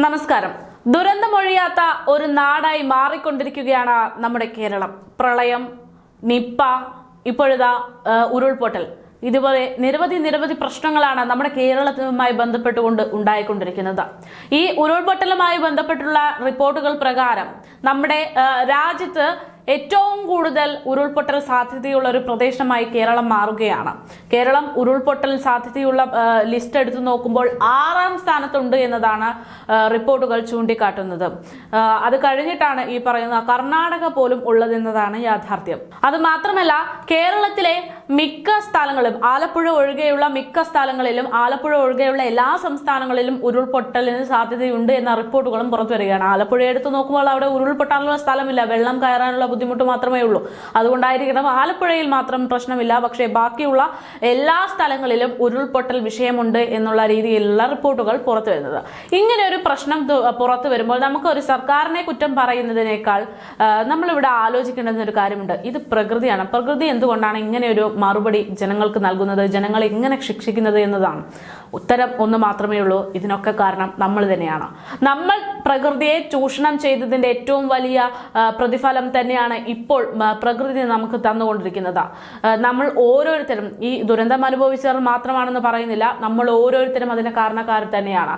നമസ്കാരം. ദുരന്തമൊഴിയാത്ത ഒരു നാടായി മാറിക്കൊണ്ടിരിക്കുകയാണ് നമ്മുടെ കേരളം. പ്രളയം നിപ്പ ഇപ്പോഴിതാ ഉരുൾപൊട്ടൽ. ഇതുപോലെ നിരവധി നിരവധി പ്രശ്നങ്ങളാണ് നമ്മുടെ കേരളത്തുമായി ബന്ധപ്പെട്ടുകൊണ്ട് ഉണ്ടായിക്കൊണ്ടിരിക്കുന്നത്. ഈ ഉരുൾപൊട്ടലുമായി ബന്ധപ്പെട്ടുള്ള റിപ്പോർട്ടുകൾ പ്രകാരം നമ്മുടെ രാജ്യത്ത് ഏറ്റവും കൂടുതൽ ഉരുൾപൊട്ടൽ സാധ്യതയുള്ള ഒരു പ്രദേശമായി കേരളം മാറുകയാണ്. കേരളം ഉരുൾപൊട്ടൽ സാധ്യതയുള്ള ലിസ്റ്റ് എടുത്തു നോക്കുമ്പോൾ ആറാം സ്ഥാനത്തുണ്ട് എന്നതാണ് റിപ്പോർട്ടുകൾ ചൂണ്ടിക്കാട്ടുന്നത്. അത് കഴിഞ്ഞിട്ടാണ് ഈ പറയുന്ന കർണാടക പോലും ഉള്ളതെന്നതാണ് യാഥാർത്ഥ്യം. അത് മാത്രമല്ല കേരളത്തിലെ മിക്ക സ്ഥലങ്ങളും ആലപ്പുഴ ഒഴികെയുള്ള മിക്ക സ്ഥലങ്ങളിലും ആലപ്പുഴ ഒഴികെയുള്ള എല്ലാ സംസ്ഥാനങ്ങളിലും ഉരുൾപൊട്ടലിന് സാധ്യതയുണ്ട് എന്ന റിപ്പോർട്ടുകളും പുറത്തു വരികയാണ്. ആലപ്പുഴ എടുത്തു നോക്കുമ്പോൾ അവിടെ ഉരുൾപൊട്ടാനുള്ള സ്ഥലമില്ല. വെള്ളം കയറാനുള്ള ബുദ്ധിമുട്ട് മാത്രമേ ഉള്ളൂ. അതുകൊണ്ടായിരിക്കണം ആലപ്പുഴയിൽ മാത്രം പ്രശ്നമില്ല. പക്ഷേ ബാക്കിയുള്ള എല്ലാ സ്ഥലങ്ങളിലും ഉരുൾപൊട്ടൽ വിഷയമുണ്ട് എന്നുള്ള രീതിയിലുള്ള റിപ്പോർട്ടുകൾ പുറത്തു വരുന്നത്. ഇങ്ങനെ ഒരു പ്രശ്നം പുറത്തു വരുമ്പോൾ നമുക്ക് ഒരു സർക്കാരിനെ കുറ്റം പറയുന്നതിനേക്കാൾ നമ്മളിവിടെ ആലോചിക്കേണ്ടുന്ന ഒരു കാര്യമുണ്ട്. ഇത് പ്രകൃതിയാണ്. പ്രകൃതി എന്തുകൊണ്ടാണ് ഇങ്ങനെ ഒരു മറുപടി ജനങ്ങൾക്ക് നൽകുന്നത് ജനങ്ങളെ എങ്ങനെ ശിക്ഷിക്കുന്നത് എന്നതാണ്. ഉത്തരം ഒന്ന് മാത്രമേ ഉള്ളൂ. ഇതിനൊക്കെ കാരണം നമ്മൾ തന്നെയാണ്. നമ്മൾ പ്രകൃതിയെ ചൂഷണം ചെയ്തതിന്റെ ഏറ്റവും വലിയ പ്രതിഫലം തന്നെയാണ് ഇപ്പോൾ പ്രകൃതി നമുക്ക് തന്നുകൊണ്ടിരിക്കുന്നത്. നമ്മൾ ഓരോരുത്തരും ഈ ദുരന്തം അനുഭവിച്ചവർ മാത്രമാണെന്ന് പറയുന്നില്ല. നമ്മൾ ഓരോരുത്തരും അതിന് കാരണക്കാർ തന്നെയാണ്.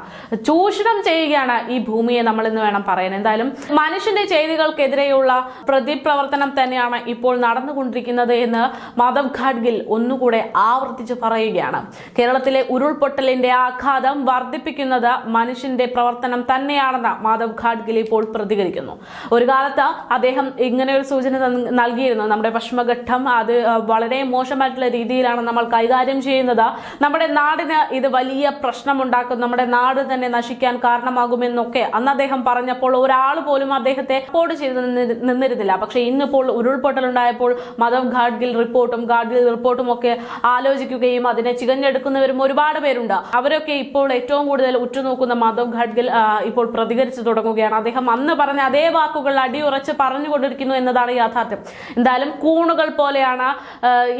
ചൂഷണം ചെയ്യുകയാണ് ഈ ഭൂമിയെ നമ്മൾ എന്ന് വേണം പറയാൻ. എന്തായാലും മനുഷ്യന്റെ ചെയ്തികൾക്കെതിരെയുള്ള പ്രതിപ്രവർത്തനം തന്നെയാണ് ഇപ്പോൾ നടന്നുകൊണ്ടിരിക്കുന്നത് എന്ന് മാധവ് ഘാഡ്ഗിൽ ഒന്നുകൂടെ ആവർത്തിച്ച് പറയുകയാണ്. കേരളത്തിലെ ഉരുൾപൊട്ടലിന്റെ ആഘാതം വർദ്ധിപ്പിക്കുന്നത് മനുഷ്യന്റെ പ്രവർത്തനം തന്നെയാണെന്ന് മാധവ് ഖാഡ്ഗിൽ ഇപ്പോൾ പ്രതികരിക്കുന്നു. ഒരു കാലത്ത് അദ്ദേഹം ഇങ്ങനെ ഒരു സൂചന നൽകിയിരുന്നു. നമ്മുടെ പശ്ചിമഘട്ടം അത് വളരെ മോശമായിട്ടുള്ള രീതിയിലാണ് നമ്മൾ കൈകാര്യം ചെയ്യുന്നത്. നമ്മുടെ നാടിന് ഇത് വലിയ പ്രശ്നമുണ്ടാക്കും. നമ്മുടെ നാട് തന്നെ നശിക്കാൻ കാരണമാകുമെന്നൊക്കെ അന്ന് അദ്ദേഹം പറഞ്ഞപ്പോൾ ഒരാൾ പോലും അദ്ദേഹത്തെ റിപ്പോർട്ട് ചെയ്ത് നിന്നിരുന്നില്ല പക്ഷേ ഇന്നിപ്പോൾ ഉരുൾപൊട്ടൽ ഉണ്ടായപ്പോൾ മാധവ് റിപ്പോർട്ടും റിപ്പോർട്ടും റിപ്പോർട്ടും ഒക്കെ ആലോചിക്കുകയും അതിനെ ചികഞ്ഞെടുക്കുന്നവരും ഒരുപാട് പേരുണ്ട്. അവരൊക്കെ ഇപ്പോൾ ഏറ്റവും കൂടുതൽ ഉറ്റുനോക്കുന്ന മാധവ് ഘാഡ്ഗിൽ ഇപ്പോൾ പ്രതികരിച്ചു തുടങ്ങുകയാണ്. അദ്ദേഹം അന്ന് പറഞ്ഞ അതേ വാക്കുകൾ അടിയുറച്ച് പറഞ്ഞുകൊണ്ടിരിക്കുന്നു എന്നതാണ് യാഥാർത്ഥ്യം. എന്തായാലും കൂണുകൾ പോലെയാണ്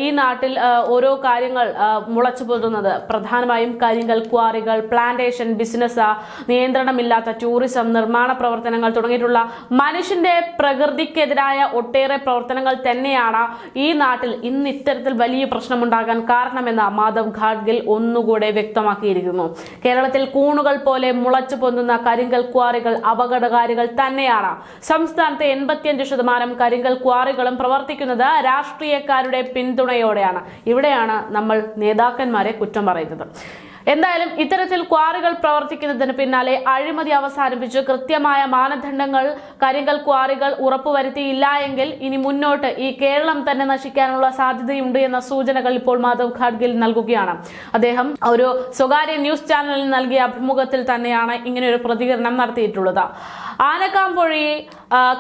ഈ നാട്ടിൽ ഓരോ കാര്യങ്ങൾ മുളച്ചു പൊതുന്നത് പ്രധാനമായും കരിങ്കൽ ക്വാറികൾ പ്ലാന്റേഷൻ ബിസിനസ് നിയന്ത്രണമില്ലാത്ത ടൂറിസം നിർമ്മാണ പ്രവർത്തനങ്ങൾ തുടങ്ങിയിട്ടുള്ള മനുഷ്യന്റെ പ്രകൃതിക്കെതിരായ ഒട്ടേറെ പ്രവർത്തനങ്ങൾ തന്നെയാണ് ഈ നാട്ടിൽ ഇന്ന് ഇത്തരത്തിൽ വലിയ പ്രശ്നമുണ്ടാകാൻ കാരണമെന്ന് മാധവ് ഘാഡ്ഗിൽ ഒന്നുകൂടെ വ്യക്തമാക്കിയിരിക്കുന്നു. കേരളത്തിൽ കൂണുകൾ പോലെ മുളച്ചു പൊന്തുന്ന കരിങ്കൽ ക്വാറികൾ അപകടകാരികൾ തന്നെയാണ്. സംസ്ഥാനത്തെ എൺപത്തിയഞ്ച് ശതമാനം കരിങ്കൽ ക്വാറികളും പ്രവർത്തിക്കുന്നത് രാഷ്ട്രീയക്കാരുടെ പിന്തുണയോടെയാണ്. ഇവിടെയാണ് നമ്മൾ നേതാക്കന്മാരെ കുറ്റം പറയുന്നത്. എന്തായാലും ഇത്തരത്തിൽ ക്വാറികൾ പ്രവർത്തിക്കുന്നതിന് പിന്നാലെ അഴിമതി അവസാനിപ്പിച്ച് കൃത്യമായ മാനദണ്ഡങ്ങൾ കരിങ്കൽ ക്വാറികൾ ഉറപ്പുവരുത്തിയില്ല എങ്കിൽ ഇനി മുന്നോട്ട് ഈ കേരളം തന്നെ നശിക്കാനുള്ള സാധ്യതയുണ്ട് എന്ന സൂചനകൾ ഇപ്പോൾ മാധവ് ഖാഡ്ഗിൽ നൽകുകയാണ്. അദ്ദേഹം ഒരു സ്വകാര്യ ന്യൂസ് ചാനലിൽ നൽകിയ അഭിമുഖത്തിൽ തന്നെയാണ് ഇങ്ങനെ ഒരു പ്രതികരണം നടത്തിയിട്ടുള്ളത്. ആനക്കാമ്പൊഴി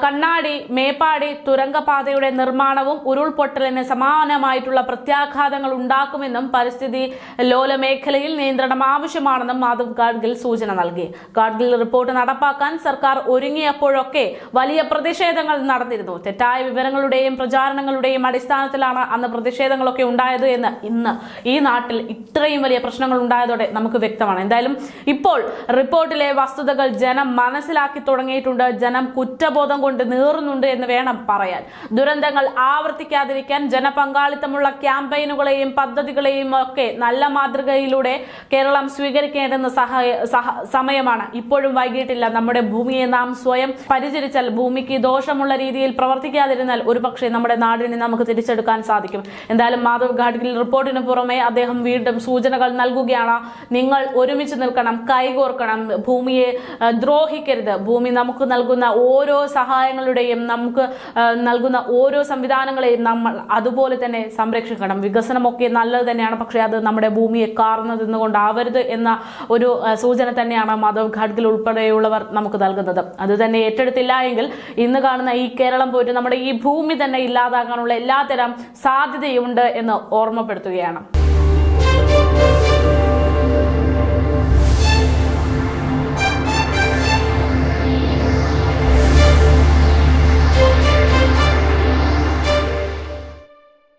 കണ്ണാടി മേപ്പാടി തുരങ്കപാതയുടെ നിർമ്മാണവും ഉരുൾപൊട്ടലിന് സമാനമായിട്ടുള്ള പ്രത്യാഘാതങ്ങൾ ഉണ്ടാക്കുമെന്നും പരിസ്ഥിതി ലോല മേഖലയിൽ നിയന്ത്രണം ആവശ്യമാണെന്നും മാധവ് ഗാഡ്ഗിൽ സൂചന നൽകി. ഗാഡ്ഗിൽ റിപ്പോർട്ട് നടപ്പാക്കാൻ സർക്കാർ ഒരുങ്ങിയപ്പോഴൊക്കെ വലിയ പ്രതിഷേധങ്ങൾ നടന്നിരുന്നു. തെറ്റായ വിവരങ്ങളുടെയും പ്രചാരണങ്ങളുടെയും അടിസ്ഥാനത്തിലാണ് അന്ന് പ്രതിഷേധങ്ങളൊക്കെ ഉണ്ടായത് എന്ന് ഇന്ന് ഈ നാട്ടിൽ ഇത്രയും വലിയ പ്രശ്നങ്ങൾ ഉണ്ടായതോടെ നമുക്ക് വ്യക്തമാണ്. എന്തായാലും ഇപ്പോൾ റിപ്പോർട്ടിലെ വസ്തുതകൾ ജനം മനസ്സിലാക്കി തുടങ്ങിയിട്ടുണ്ട്. ജനം കുറ്റബോധം കൊണ്ട് നീറുന്നുണ്ട് എന്ന് വേണം പറയാൻ. ദുരന്തങ്ങൾ ആവർത്തിക്കാതിരിക്കാൻ ജനപങ്കാളിത്തമുള്ള ക്യാമ്പയിനുകളെയും പദ്ധതികളെയും ഒക്കെ നല്ല മാതൃകയിലൂടെ കേരളം സ്വീകരിക്കേണ്ടുന്ന സഹായ സഹ- സമയമാണ്. ഇപ്പോഴും വൈകിട്ടില്ല. നമ്മുടെ ഭൂമിയെ നാം സ്വയം പരിചരിച്ചാൽ ഭൂമിക്ക് ദോഷമുള്ള രീതിയിൽ പ്രവർത്തിക്കാതിരുന്നാൽ ഒരുപക്ഷെ നമ്മുടെ നാടിനെ നമുക്ക് തിരിച്ചെടുക്കാൻ സാധിക്കും. എന്തായാലും മാധവ് ഘാഡ്ഗിൽ റിപ്പോർട്ടിന് പുറമെ അദ്ദേഹം വീണ്ടും സൂചനകൾ നൽകുകയാണ്. നിങ്ങൾ ഒരുമിച്ച് നിൽക്കണം കൈകോർക്കണം. ഭൂമിയെ ദ്രോഹിക്കരുത്. ഭൂമി നമുക്ക് നൽകുന്ന ഓരോ സഹായങ്ങളുടെയും നമുക്ക് നൽകുന്ന ഓരോ സംവിധാനങ്ങളെയും നമ്മൾ അതുപോലെ തന്നെ സംരക്ഷിക്കണം. വികസനമൊക്കെ നല്ലത് തന്നെയാണ്. പക്ഷേ അത് നമ്മുടെ ഭൂമിയെ കാർന്നു തിന്നുകൊണ്ടാവരുത് എന്ന ഒരു സൂചന തന്നെയാണ് മാധവ് ഘാഡ്ഗിൽ ഉൾപ്പെടെയുള്ളവർ നമുക്ക് നൽകുന്നത്. അത് തന്നെ ഏറ്റെടുത്തില്ല എങ്കിൽ ഇന്ന് കാണുന്ന ഈ കേരളം പോയിട്ട് നമ്മുടെ ഈ ഭൂമി തന്നെ ഇല്ലാതാകാനുള്ള എല്ലാത്തരം സാധ്യതയുണ്ട് എന്ന് ഓർമ്മപ്പെടുത്തുകയാണ്.